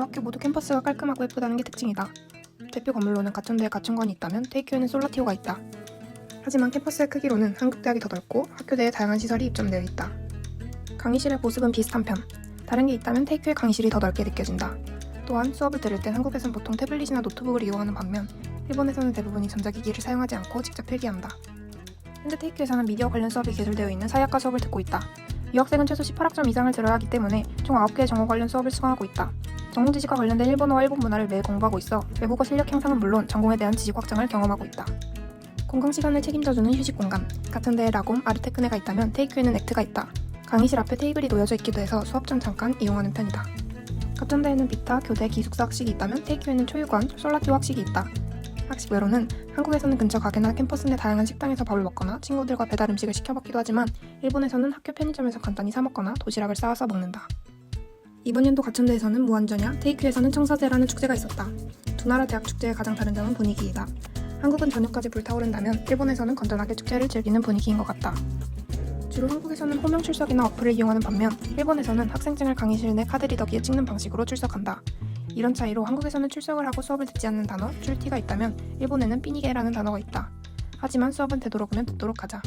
두 학교 모두 캠퍼스가 깔끔하고 예쁘다는 게 특징이다. 대표 건물로는 가천대에 가천관이 있다면 테이큐에는 솔라티오가 있다. 하지만 캠퍼스의 크기로는 한국대학이 더 넓고 학교 내에 다양한 시설이 입점되어 있다. 강의실의 모습은 비슷한 편. 다른 게 있다면 테이큐의 강의실이 더 넓게 느껴진다. 또한 수업을 들을 땐 한국에선 보통 태블릿이나 노트북을 이용하는 반면 일본에서는 대부분이 전자기기를 사용하지 않고 직접 필기한다. 현재 테이큐에서는 미디어 관련 수업이 개설되어 있는 사회학과 수업을 듣고 있다. 유학생은 최소 18학점 이상을 들어야 하기 때문에 총 9개의 정호 관련 수업을 수강하고 있다. 전공 지식과 관련된 일본어와 일본 문화를 매일 공부하고 있어 외국어 실력 향상은 물론 전공에 대한 지식 확장을 경험하고 있다. 공강 시간을 책임져주는 휴식 공간. 같은 데에 라곰, 아르테크네가 있다면 테이큐에는 액트가 있다. 강의실 앞에 테이블이 놓여져 있기도 해서 수업 전 잠깐 이용하는 편이다. 같은 데에는 비타, 교대, 기숙사 학식이 있다면 테이큐에는 초유관, 솔라티오 학식이 있다. 학식 외로는 한국에서는 근처 가게나 캠퍼스 내 다양한 식당에서 밥을 먹거나 친구들과 배달 음식을 시켜 먹기도 하지만 일본에서는 학교 편의점에서 간단히 사 먹거나 도시락을 싸와서 먹는다. 이번 연도 가천대에서는 무한전야, 테이큐에서는 청사제라는 축제가 있었다. 두 나라 대학 축제의 가장 다른 점은 분위기이다. 한국은 저녁까지 불타오른다면 일본에서는 건전하게 축제를 즐기는 분위기인 것 같다. 주로 한국에서는 호명 출석이나 어플을 이용하는 반면 일본에서는 학생증을 강의실 내 카드 리더기에 찍는 방식으로 출석한다. 이런 차이로 한국에서는 출석을 하고 수업을 듣지 않는 단어, 출티가 있다면 일본에는 삐니게라는 단어가 있다. 하지만 수업은 되도록이면 듣도록 하자.